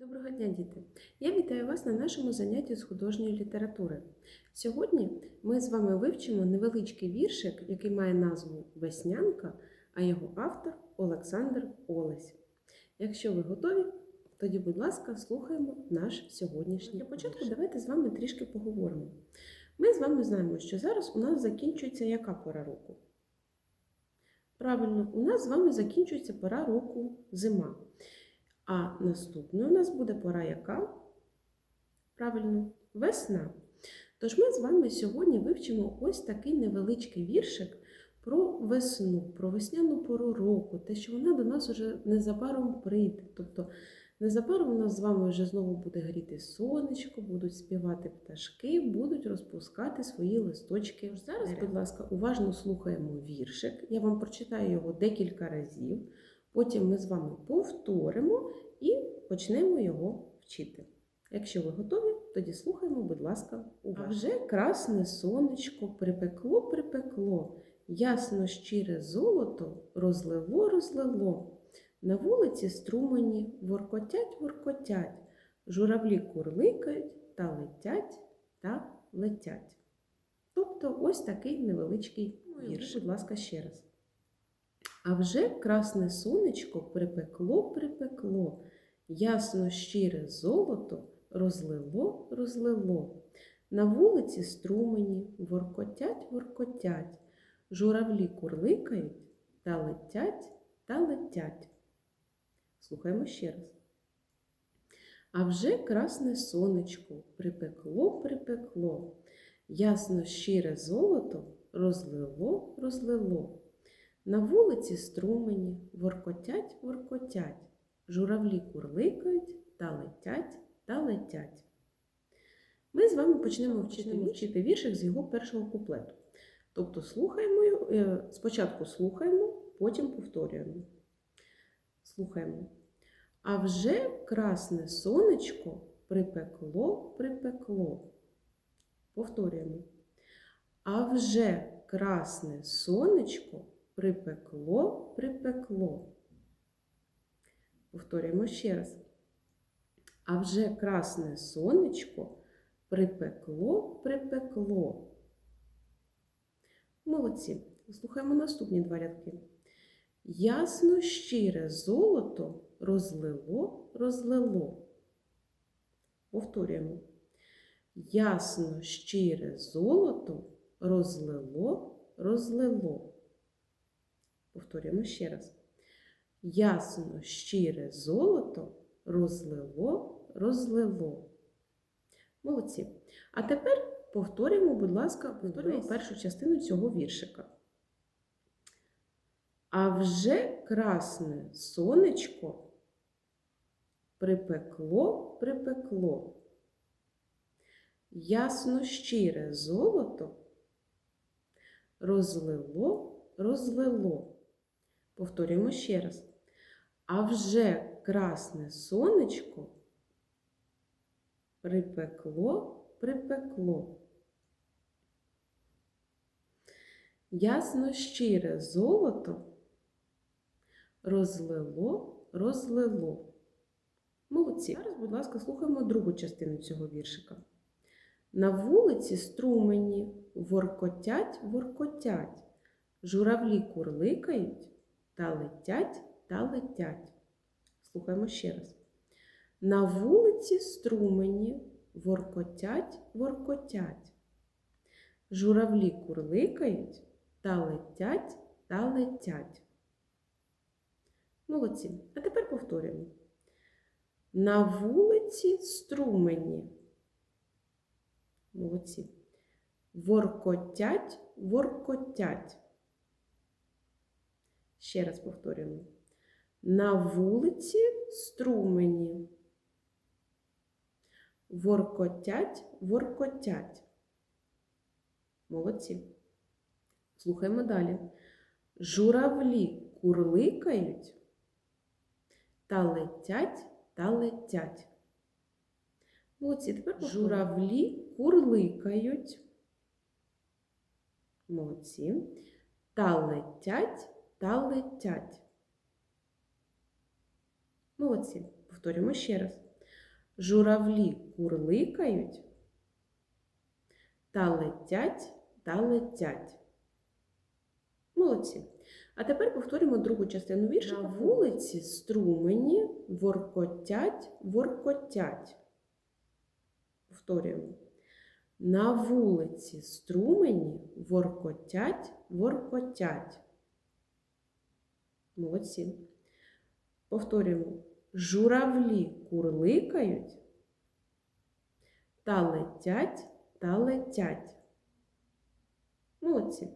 Доброго дня, діти! Я вітаю вас на нашому занятті з художньої літератури. Сьогодні ми з вами вивчимо невеличкий віршик, який має назву Веснянка, а його автор Олександр Олесь. Якщо ви готові, тоді, будь ласка, слухаємо наш сьогоднішній. Для початку давайте з вами трішки поговоримо. Ми з вами знаємо, що зараз у нас закінчується яка пора року? Правильно, у нас з вами закінчується пора року зима. А наступною у нас буде пора яка? Правильно, весна. Тож ми з вами сьогодні вивчимо ось такий невеличкий віршик про весну, про весняну пору року, те, що вона до нас вже незабаром прийде. Тобто незабаром у нас з вами вже знову буде гріти сонечко, будуть співати пташки, будуть розпускати свої листочки. Зараз, будь ласка, уважно слухаємо віршик. Я вам прочитаю його декілька разів. Потім ми з вами повторимо і почнемо його вчити. Якщо ви готові, тоді слухаємо, будь ласка, уважно. А вже красне сонечко припекло, припекло, ясно щире золото розлило, розлило. На вулиці струмені воркотять, воркотять, журавлі курликають та летять та летять. Тобто ось такий невеличкий вірш. Будь ласка, ще раз. А вже красне сонечко припекло, припекло, ясно щире золото розлило, розлило. На вулиці струмені воркотять, воркотять, журавлі курликають та летять та летять. Слухаємо ще раз. А вже красне сонечко припекло, припекло, ясно щире золото розлило, розлило. На вулиці струмені воркотять, воркотять, журавлі курликають та летять та летять. Ми з вами почнемо вчити, вчити віршик з його першого куплету. Тобто слухаємо е, спочатку слухаємо, потім повторюємо. Слухаємо. А вже красне сонечко припекло, припекло. Повторюємо. А вже красне сонечко припекло, припекло. Повторюємо ще раз. А вже красне сонечко припекло, припекло. Молодці. Слухаємо наступні два рядки. Ясно щире золото розлило, розлило. Повторюємо. Ясно щире золото розлило, розлило. Повторюємо ще раз. Ясно щире золото розлило, розлило. Молодці. А тепер повторюємо, будь ласка, повторюємо першу частину цього віршика. А вже красне сонечко припекло, припекло. Ясно щире золото розлило, розлило. Повторюємо ще раз. А вже красне сонечко припекло, припекло. Ясно щире золото розлило, розлило. Молодці. Зараз, будь ласка, слухаємо другу частину цього віршика. На вулиці струмені воркотять, воркотять, журавлі курликають та летять та летять. Слухаємо ще раз. На вулиці струмені воркотять, воркотять, журавлі курликають та летять та летять. Молодці. А тепер повторюємо. На вулиці струмені. Молодці. Воркотять, воркотять. Ще раз повторюємо. На вулиці струмені. Воркотять, воркотять. Молодці. Слухаємо далі. Журавлі курликають та летять та летять. Молодці. Тепер журавлі курликають. Молодці. Та летять та летять. Молодці. Повторюємо ще раз. Журавлі курликають та летять та летять. Молодці. А тепер повторимо другу частину вірша. На вулиці струмені воркотять, воркотять. Повторюємо. На вулиці струмені воркотять, воркотять. Молодці. Повторюємо. Журавлі курликають та летять та летять. Молодці.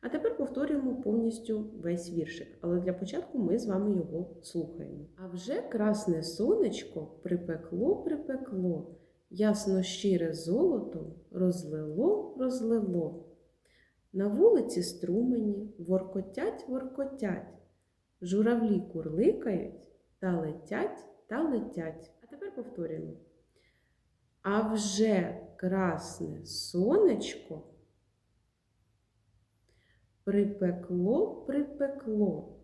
А тепер повторюємо повністю весь віршик, але для початку ми з вами його слухаємо. А вже красне сонечко припекло, припекло, ясно щире золото розлило, розлило. На вулиці струмені воркотять, воркотять, журавлі курликають та летять та летять. А тепер повторюємо. А вже красне сонечко припекло, припекло.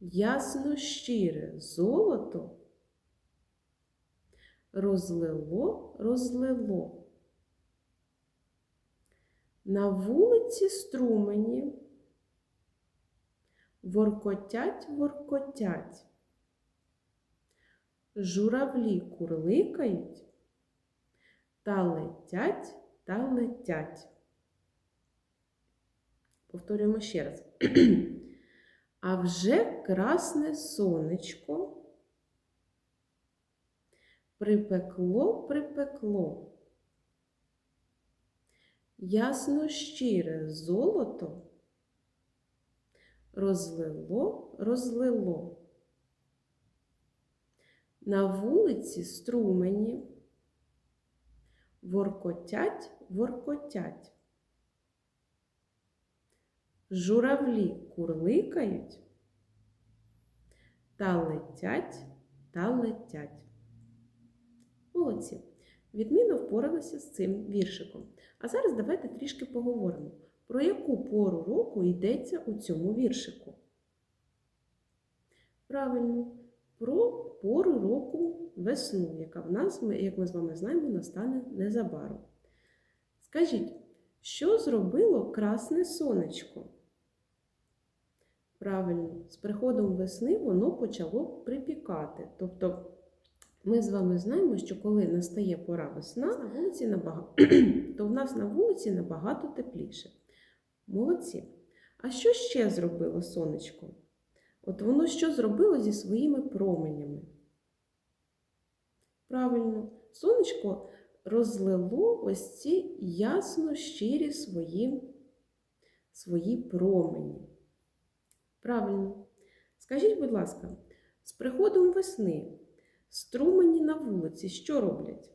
Ясно щире золото розлило, розлило. На вулиці струмені воркотять, воркотять. Журавлі курликають та летять та летять. Повторюємо ще раз. А вже красне сонечко припекло, припекло. Ясно щире золото розлило, розлило. На вулиці струмені воркотять, воркотять. Журавлі курликають та летять та летять. Молодці. Відмінно впоралися з цим віршиком. А зараз давайте трішки поговоримо, про яку пору року йдеться у цьому віршику. Правильно, про пору року весну, яка в нас, як ми з вами знаємо, настане незабаром. Скажіть, що зробило красне сонечко? Правильно, з приходом весни воно почало припікати. Тобто ми з вами знаємо, що коли настає пора весна, на вулиці набагато, то в нас на вулиці набагато тепліше. Молодці. А що ще зробило сонечко? От воно що зробило зі своїми променями? Правильно, сонечко розлило ось ці ясно щирі свої, свої промені. Правильно. Скажіть, будь ласка, з приходом весни струмені на вулиці що роблять?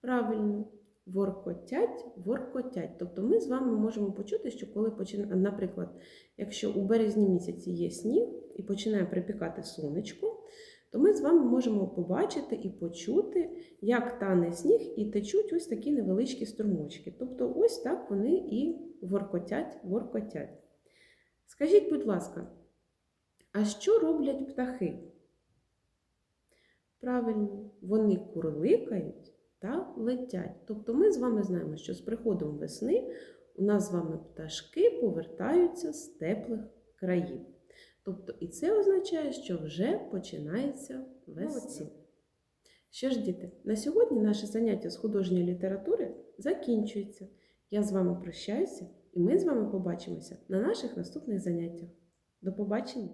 Правильно, воркотять, воркотять. Тобто ми з вами можемо почути, що коли починає, наприклад, якщо у березні місяці є сніг і починає припікати сонечко, то ми з вами можемо побачити і почути, як тане сніг, і течуть ось такі невеличкі струмочки. Тобто, ось так вони і воркотять, воркотять. Скажіть, будь ласка, а що роблять птахи? Правильно, вони курликають та летять. Тобто ми з вами знаємо, що з приходом весни у нас з вами пташки повертаються з теплих країв. Тобто, і це означає, що вже починається весна. Що ж, діти, на сьогодні наше заняття з художньої літератури закінчується. Я з вами прощаюся, і ми з вами побачимося на наших наступних заняттях. До побачення!